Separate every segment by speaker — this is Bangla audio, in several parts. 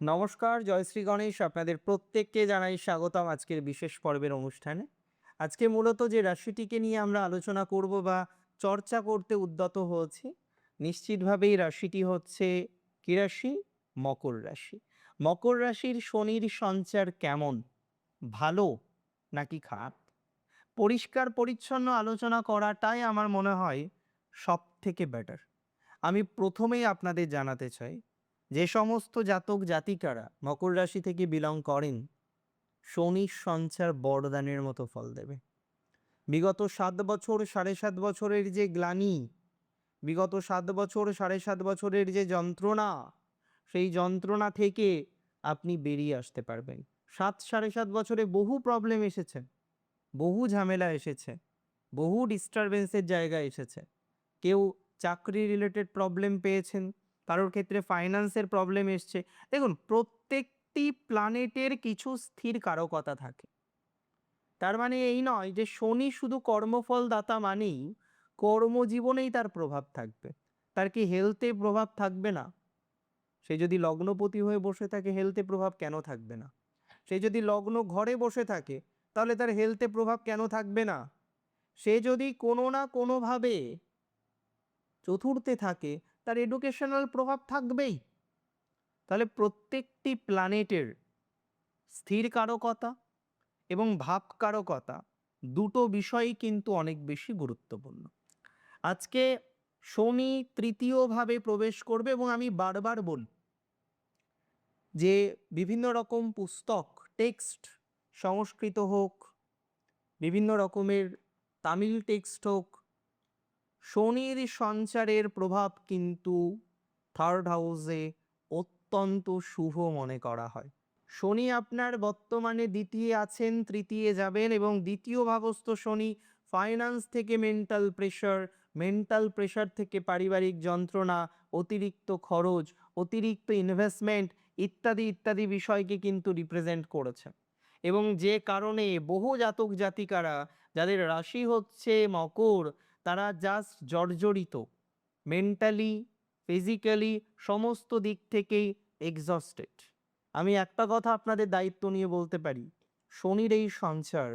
Speaker 1: নমস্কার জয়শ্রী গণেশ। আপনাদের প্রত্যেককে জানাই স্বাগতম আজকের বিশেষ পর্বের অনুষ্ঠানে। আজকে মূলত যে রাশিটিকে নিয়ে আমরা আলোচনা করব বা চর্চা করতে উদ্যত হয়েছি, নিশ্চিতভাবেই রাশিটি হচ্ছে কি রাশি? মকর রাশি। মকর রাশির শনির সঞ্চার কেমন? ভালো নাকি খারাপ? পরিষ্কার পরিচ্ছন্ন আলোচনা করাটাই আমার মনে হয় সব থেকে বেটার আমি প্রথমেই আপনাদের জানাতে চাই যে সমস্ত জাতক জাতিকারা মকর রাশি থেকে বিলং করেন শনির সঞ্চার বরদানের মতো ফল দেবে। বিগত সাত বছর সাড়ে সাত বছরের যে গ্লানি, বিগত সাত বছর সাড়ে সাত বছরের যে যন্ত্রণা, সেই যন্ত্রণা থেকে আপনি বেরিয়ে আসতে পারবেন। সাত সাড়ে সাত বছরে বহু প্রবলেম এসেছে, বহু ঝামেলা এসেছে, বহু ডিস্টারবেন্সের জায়গা এসেছে। কেউ চাকরি রিলেটেড প্রবলেম পেয়েছেন কারোর ক্ষেত্রে ফাইন্যান্সের প্রবলেম এসছে। দেখুন, প্রত্যেকটি প্ল্যানেটের কিছু স্থির কারকতা থাকে। তার মানে এই নয় যে শনি শুধু কর্মফল দাতা মানেই কর্মজীবনেই তার প্রভাব থাকবে। তার কি হেলথে প্রভাব থাকবে না? সে যদি লগ্নপতি হয়ে বসে থাকে হেলথে প্রভাব কেন থাকবে না? সে যদি লগ্ন ঘরে বসে থাকে, তাহলে তার হেলথে প্রভাব কেন থাকবে না? সে যদি কোনো না কোনোভাবে চতুর্থে থাকে তার এডুকেশনাল প্রভাব থাকবেই। তাহলে প্রত্যেকটি প্ল্যানেটের স্থির কারকতা এবং ভাবকারকতা দুটো বিষয়ই কিন্তু অনেক বেশি গুরুত্বপূর্ণ। আজকে শনি তৃতীয়ভাবে প্রবেশ করবে এবং আমি বারবার বল যে বিভিন্ন রকম পুস্তক টেক্সট সংস্কৃত হোক, বিভিন্ন রকমের তামিল টেক্সট হোক শনির সঞ্চারের প্রভাব কিন্তু থার্ড হাউসে অত্যন্ত শুভ মনে করা হয়। শনি আপনার বর্তমানে দ্বিতীয় আছেন, তৃতীয় যাবেন এবং দ্বিতীয় ভাবস্থ শনি ফাইন্যান্স থেকে মেন্টাল প্রেশার মেন্টাল প্রেশার থেকে পারিবারিক যন্ত্রণা, অতিরিক্ত খরচ, অতিরিক্ত ইনভেস্টমেন্ট ইত্যাদি ইত্যাদি বিষয়কে কিন্তু রিপ্রেজেন্ট করেছে। এবং যে কারণে বহু জাতক জাতিকারা যাদের রাশি হচ্ছে মকর তারা জাস্ট জর্জরিত মেন্টালি ফিজিক্যালি সমস্ত দিক থেকেই এক্সস্টেড আমি একটা কথা আপনাদের দায়িত্ব নিয়ে বলতে পারি, শনির এই সঞ্চার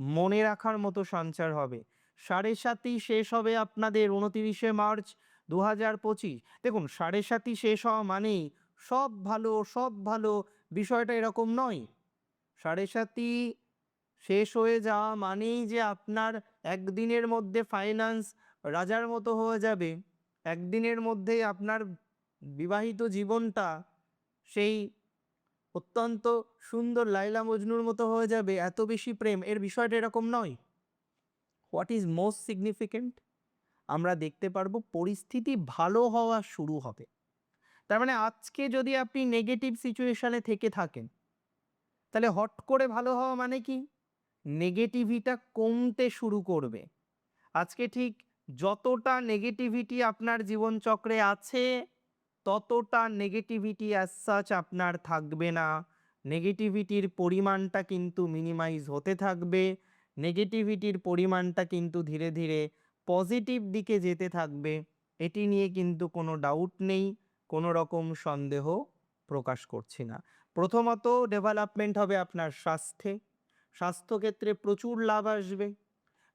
Speaker 1: মনে রাখার মতো সঞ্চার হবে। সাড়ে সাতই শেষ হবে আপনাদের উনতিরিশে মার্চ দু হাজার পঁচিশ। দেখুন, সাড়ে সাতই শেষ হওয়া মানেই সব ভালো সব ভালো বিষয়টা এরকম নয়। সাড়ে সাতই শেষ হয়ে যাওয়া মানেই যে আপনার একদিনের মধ্যে ফাইন্যান্স রাজার মতো হয়ে যাবে। একদিনের মধ্যেই আপনার বিবাহিত জীবনটা সেই অত্যন্ত সুন্দর লাইলা মজনুর মতো হয়ে যাবে, এত বেশি প্রেম। এর বিষয়টা এরকম নয়। হোয়াট ইজ মোস্ট সিগনিফিকেন্ট আমরা দেখতে পারব পরিস্থিতি ভালো হওয়া শুরু হবে। তার মানে আজকে যদি আপনি নেগেটিভ সিচুয়েশনে থেকে থাকেন, তাহলে হট করে ভালো হওয়া মানে কি? নেগেটিভিটা কমতে শুরু করবে। আজকে ঠিক যতটা নেগেটিভিটি আপনার জীবনচক্রে আছে, ততটা নেগেটিভিটি অ্যাজ সাচ আপনার থাকবে না। নেগেটিভিটির পরিমাণটা কিন্তু মিনিমাইজ হতে থাকবে। নেগেটিভিটির পরিমাণটা কিন্তু ধীরে ধীরে পজিটিভ দিকে যেতে থাকবে। এটি নিয়ে কিন্তু কোনো ডাউট নেই, কোনো রকম সন্দেহ প্রকাশ করছি না। প্রথমত ডেভেলপমেন্ট হবে আপনার স্বাস্থ্যে। স্বাস্থ্যক্ষেত্রে প্রচুর লাভ আসবে।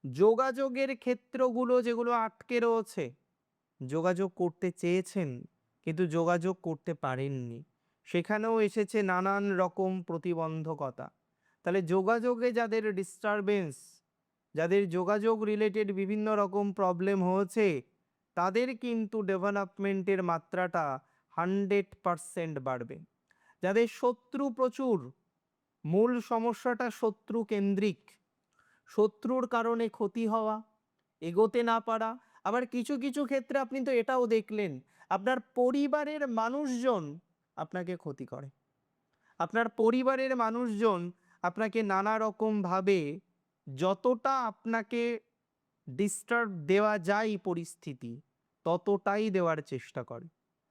Speaker 1: যোগাযোগের ক্ষেত্রগুলো যেগুলো আটকে রয়েছে, যোগাযোগ করতে চেয়েছেন কিন্তু যোগাযোগ করতে পারেননি। সেখানেও এসেছে নানান রকম প্রতিবন্ধকতা। তাহলে যোগাযোগে যাদের ডিস্টারবেন্স যাদের যোগাযোগ রিলেটেড বিভিন্ন রকম প্রবলেম হয়েছে, তাদের কিন্তু ডেভেলপমেন্টের মাত্রাটা হান্ড্রেড পারসেন্ট বাড়বে। যাদের শত্রু প্রচুর মূল সমস্যাটা শত্রু কেন্দ্রিক। শত্রুর কারণে ক্ষতি হওয়া, এগোতে না পারা, আবার কিছু কিছু ক্ষেত্রে আপনি তো এটাও দেখলেন, আপনার পরিবারের মানুষজন আপনাকে ক্ষতি করে। আপনার পরিবারের মানুষজন আপনাকে নানা রকমভাবে যতটা আপনাকে ডিস্টার্ব দেওয়া যায় পরিস্থিতি, ততটাই দেওয়ার চেষ্টা করে।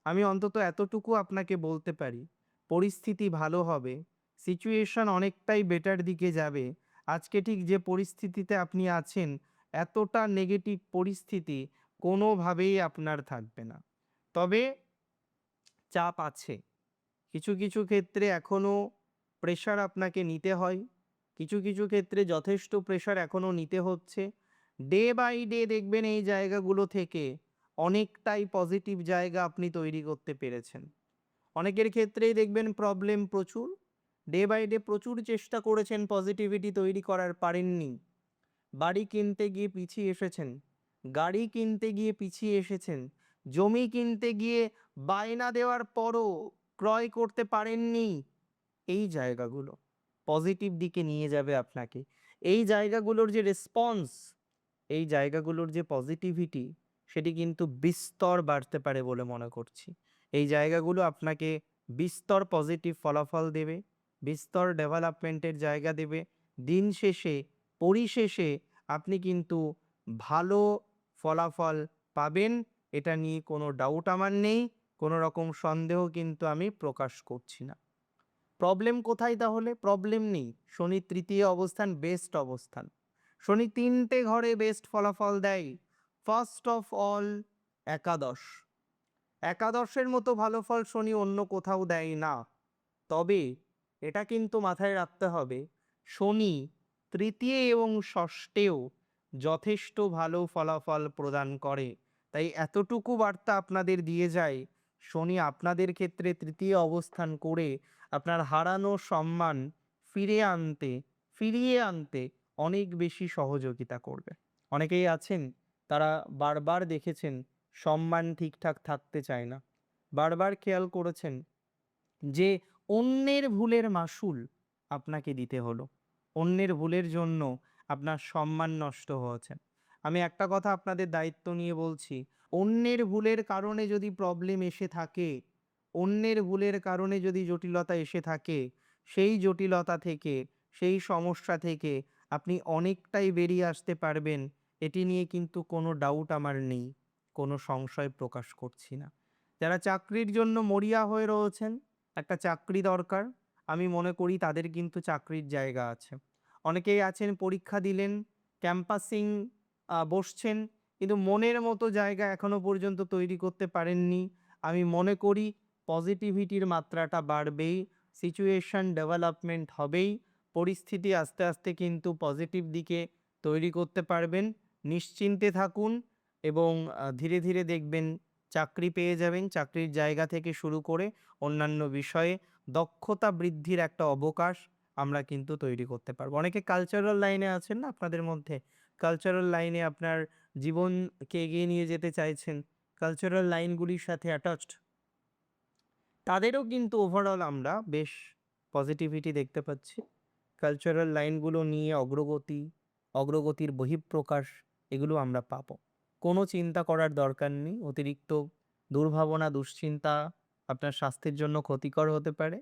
Speaker 1: আমি অন্তত এতটুকু আপনাকে বলতে পারি, পরিস্থিতি ভালো হবে সিচুয়েশন অনেকটাই বেটার দিকে যাবে। আজকে ঠিক যে পরিস্থিতিতে আপনি আছেন, এতটা নেগেটিভ পরিস্থিতি কোনোভাবেই আপনার থাকবে না। তবে চাপ আছে। কিছু কিছু ক্ষেত্রে এখনও প্রেশার আপনাকে নিতে হয়। কিছু কিছু ক্ষেত্রে যথেষ্ট প্রেশার এখনও নিতে হচ্ছে। ডে বাই ডে দেখবেন এই জায়গাগুলো থেকে অনেকটাই পজিটিভ জায়গা আপনি তৈরি করতে পেরেছেন। অনেকের ক্ষেত্রেই দেখবেন প্রবলেম প্রচুর। ডে বাই ডে প্রচুর চেষ্টা করেছেন পজিটিভিটি তৈরি করার, পারেননি। বাড়ি কিনতে গিয়ে পিছিয়ে এসেছেন, গাড়ি কিনতে গিয়ে পিছিয়ে এসেছেন, জমি কিনতে গিয়ে বায়না দেওয়ার পরও ক্রয় করতে পারেননি। এই জায়গাগুলো পজিটিভ দিকে নিয়ে যাবে আপনাকে। এই জায়গাগুলোর যে রেসপন্স এই জায়গাগুলোর যে পজিটিভিটি সেটি কিন্তু বিস্তর বাড়তে পারে বলে মনে করছি। এই জায়গাগুলো আপনাকে বিস্তর পজিটিভ ফলাফল দেবে। বিস্তর ডেভেলপমেন্টের জায়গা দেবে। দিন শেষে, পরিশেষে আপনি কিন্তু ভালো ফলাফল পাবেন, এটা নিয়ে কোনো ডাউট আমার নেই, কোনো রকম সন্দেহ কিন্তু আমি প্রকাশ করছি না। প্রবলেম কোথায় তাহলে? প্রবলেম নেই। শনি তৃতীয় অবস্থান বেস্ট অবস্থান। শনি তিনটে ঘরে বেস্ট ফলাফল দেয়। ফার্স্ট অফ অল একাদশ। একাদশের মতো ভালো ফল শনি অন্য কোথাও দেয় না। তবে এটা কিন্তু মাথায় রাখতে হবে, শনি তৃতীয় এবং ষষ্ঠেও যথেষ্ট ভালো ফলাফল প্রদান করে। তাই এতটুকু বার্তা আপনাদের দিয়ে যায় শনি আপনাদের ক্ষেত্রে তৃতীয় অবস্থান করে আপনার হারানো সম্মান ফিরে আনতে, ফিরিয়ে আনতে অনেক বেশি সহযোগিতা করবে। অনেকেই আছেন, তারা বারবার দেখেছেন সম্মান ঠিকঠাক থাকতে চায় না। বারবার খেয়াল করেছেন যে অন্যের ভুলের মাসুল আপনাকে দিতে হলো। অন্যের ভুলের জন্য আপনার সম্মান নষ্ট হয়েছে। আমি একটা কথা আপনাদের দায়িত্ব নিয়ে বলছি, অন্যের ভুলের কারণে যদি প্রবলেম এসে থাকে, অন্যের ভুলের কারণে যদি জটিলতা এসে থাকে, সেই জটিলতা থেকে, সেই সমস্যা থেকে আপনি অনেকটাই বেরিয়ে আসতে পারবেন। এটি নিয়ে কিন্তু কোনো ডাউট আমার নেই, কোনো সংশয় প্রকাশ করছি না। যারা চাকরির জন্য মরিয়া হয়ে রয়েছেন একটা চাকরি দরকার। আমি মনে করি তাদের কিন্তু চাকরির জায়গা আছে। অনেকেই আছেন, পরীক্ষা দিলেন ক্যাম্পাসিং বসছেন, কিন্তু মনের মতো জায়গা এখনও পর্যন্ত তৈরি করতে পারেননি। আমি মনে করি পজিটিভিটির মাত্রাটা বাড়বেই, সিচুয়েশন ডেভেলপমেন্ট হবেই, পরিস্থিতি আস্তে আস্তে কিন্তু পজিটিভ দিকে তৈরি করতে পারবেন। নিশ্চিন্তে থাকুন এবং ধীরে ধীরে দেখবেন চাকরি পেয়ে যাবেন, চাকরির জায়গা থেকে শুরু করে অন্যান্য বিষয়ে দক্ষতা বৃদ্ধির একটা অবকাশ আমরা কিন্তু তৈরি করতে পারব। অনেকে কালচারাল লাইনে আছেন না আপনাদের মধ্যে? কালচারাল লাইনে আপনার জীবনকে এগিয়ে নিয়ে যেতে চাইছেন? কালচারাল লাইনগুলির সাথে অ্যাটাচড তাদেরও কিন্তু ওভারঅল আমরা বেশ পজিটিভিটি দেখতে পাচ্ছি। কালচারাল লাইনগুলো নিয়ে অগ্রগতি, অগ্রগতির বহিঃপ্রকাশ এগুলো আমরা পাবো। কোনো চিন্তা করার দরকার নেই। অতিরিক্ত দুর্ভাবনা, দুশ্চিন্তা আপনার স্বাস্থ্যের জন্য ক্ষতিকর হতে পারে।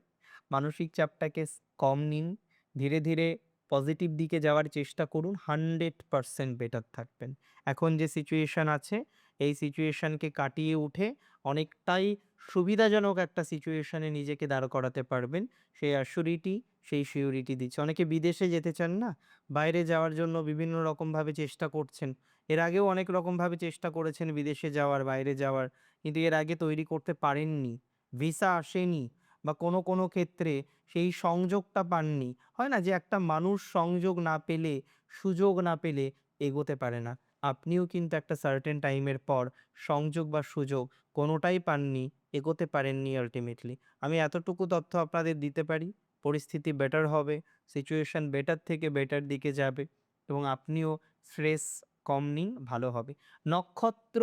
Speaker 1: মানসিক চাপটাকে কম নিন। ধীরে ধীরে পজিটিভ দিকে যাওয়ার চেষ্টা করুন। হান্ড্রেড পারসেন্ট বেটার থাকবেন। এখন যে সিচুয়েশান আছে, এই সিচুয়েশানকে কাটিয়ে উঠে অনেকটাই সুবিধাজনক একটা সিচুয়েশানে নিজেকে দাঁড় করাতে পারবেন। সেই অ্যাসিউরিটি, সেই সিউরিটি দিচ্ছে। অনেকে বিদেশে যেতে চান না, বাইরে যাওয়ার জন্য বিভিন্ন রকমভাবে চেষ্টা করছেন। এর আগেও অনেক রকমভাবে চেষ্টা করেছেন বিদেশে যাওয়ার, বাইরে যাওয়ার। কিন্তু এর আগে তৈরি করতে পারেননি। ভিসা আসেনি বা কোনো কোনো ক্ষেত্রে সেই সংযোগটা পাননি। হয় না যে একটা মানুষ সংযোগ না পেলে, সুযোগ না পেলে এগোতে পারে না। আপনিও কিন্তু একটা সার্টেন টাইমের পর সংযোগ বা সুযোগ কোনোটাই পাননি, এগোতে পারেননি আলটিমেটলি আমি এতটুকু তথ্য আপনাদের দিতে পারি। পরিস্থিতি বেটার হবে সিচুয়েশন বেটার থেকে বেটার দিকে যাবে এবং আপনিও স্ট্রেস কম নিন ভালো হবে। নক্ষত্র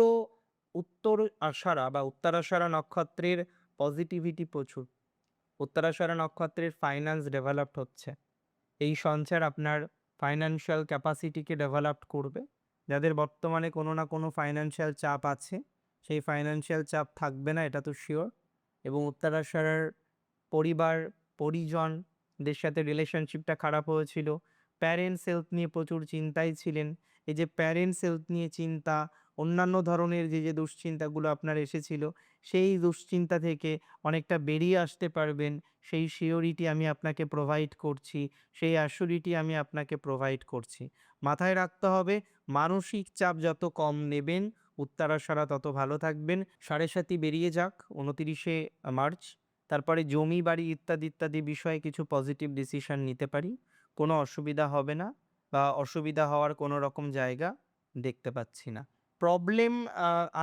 Speaker 1: উত্তর আষাঢ়া বা উত্তরাষাঢ়া নক্ষত্রের পজিটিভিটি প্রচুর। উত্তরাষাঢ়া নক্ষত্রের ফাইন্যান্স ডেভেলপড হচ্ছে। এই সঞ্চার আপনার ফাইন্যান্সিয়াল ক্যাপাসিটিকে ডেভেলপড করবে। যাদের বর্তমানে কোনো না কোনো ফাইন্যান্সিয়াল চাপ আছে, সেই ফাইন্যান্সিয়াল চাপ থাকবে না, এটা তো শিওর এবং উত্তরাষাঢ়ার পরিবার, পরিজনদের সাথে রিলেশনশিপটা খারাপ হয়েছিল প্যারেন্টস হেলথ নিয়ে প্রচুর চিন্তায় ছিলেন। এই যে প্যারেন্টস হেলথ নিয়ে চিন্তা, অন্যান্য ধরনের যে যে দুশ্চিন্তাগুলো আপনার এসেছিল, সেই দুশ্চিন্তা থেকে অনেকটা বেরিয়ে আসতে পারবেন। সেই সিওরিটি আমি আপনাকে প্রোভাইড করছি, সেই অ্যাসুরিটি আমি আপনাকে প্রোভাইড করছি। মাথায় রাখতে হবে, মানসিক চাপ যত কম নেবেন উত্তরাষাঢ়া তত ভালো থাকবেন। সাড়ে সাতি বেরিয়ে যাক, উনতিরিশে মার্চ, তারপরে জমি বাড়ি ইত্যাদি ইত্যাদি বিষয়ে কিছু পজিটিভ ডিসিশন নিতে পারি। কোনো অসুবিধা হবে না বা অসুবিধা হওয়ার কোনো রকম জায়গা দেখতে পাচ্ছি না। প্রবলেম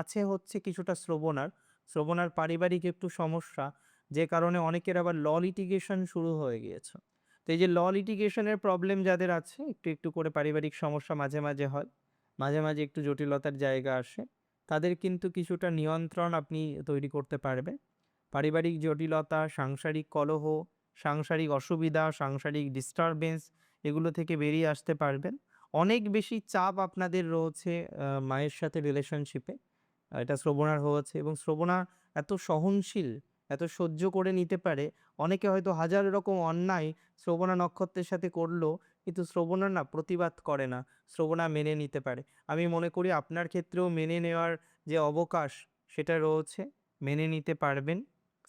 Speaker 1: আছে হচ্ছে কিছুটা শ্রবণার। শ্রবণার পারিবারিক একটু সমস্যা, যে কারণে অনেকের আবার ল লিটিগেশন শুরু হয়ে গিয়েছে। তো এই যে ল লিটিগেশনের প্রবলেম যাদের আছে, একটু একটু করে পারিবারিক সমস্যা মাঝে মাঝে হয়, মাঝে মাঝে একটু জটিলতার জায়গা আসে, তাদের কিন্তু কিছুটা নিয়ন্ত্রণ আপনি তৈরি করতে পারবেন। পারিবারিক জটিলতা, সাংসারিক কলহ সাংসারিক অসুবিধা, সাংসারিক ডিস্টারবেন্স এগুলো থেকে বেরিয়ে আসতে পারবেন। অনেক বেশি চাপ আপনাদের রয়েছে মায়ের সাথে রিলেশনশিপে এটা শ্রবণার হয়েছে এবং শ্রবণা এত সহনশীল, এত সহ্য করে নিতে পারে। অনেকে হয়তো হাজার রকম অন্যায় শ্রবণা নক্ষত্রের সাথে করল, কিন্তু শ্রবণা না প্রতিবাদ করে না, শ্রবণা মেনে নিতে পারে। আমি মনে করি আপনার ক্ষেত্রেও মেনে নেওয়ার যে অবকাশ সেটা রয়েছে, মেনে নিতে পারবেন।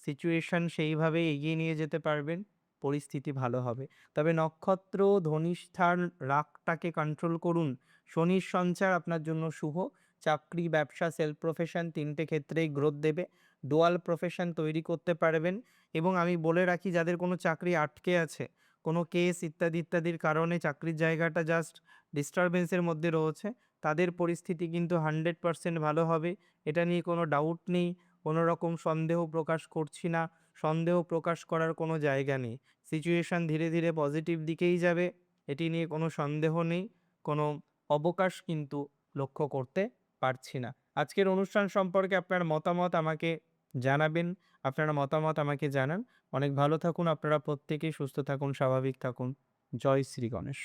Speaker 1: সিচুয়েশন সেইভাবে এগিয়ে নিয়ে যেতে পারবেন, পরিস্থিতি ভালো হবে। তবে নক্ষত্র ধনিষ্ঠার রাগটাকে কন্ট্রোল করুন। শনির সঞ্চার আপনার জন্য শুভ। চাকরি, ব্যবসা সেলফ প্রফেশন তিনটে ক্ষেত্রেই গ্রোথ দেবে। ডুয়াল প্রফেশন তৈরি করতে পারবেন এবং আমি বলে রাখি, যাদের কোনো চাকরি আটকে আছে, কোনো কেস ইত্যাদি ইত্যাদির কারণে চাকরির জায়গাটা জাস্ট ডিস্টারবেন্সের মধ্যে রয়েছে, তাদের পরিস্থিতি কিন্তু হান্ড্রেড পারসেন্ট ভালো হবে। এটা নিয়ে কোনো ডাউট নেই। কোনো রকম সন্দেহ প্রকাশ করছি না, সন্দেহ প্রকাশ করার কোনো জায়গা নেই। সিচুয়েশান ধীরে ধীরে পজিটিভ দিকেই যাবে, এটি নিয়ে কোনো সন্দেহ নেই, কোনো অবকাশ কিন্তু লক্ষ্য করতে পারছি না। আজকের অনুষ্ঠান সম্পর্কে আপনার মতামত আমাকে জানাবেন, আপনারা মতামত আমাকে জানান। অনেক ভালো থাকুন, আপনারা প্রত্যেকেই সুস্থ থাকুন, স্বাভাবিক থাকুন। জয় শ্রী গণেশ।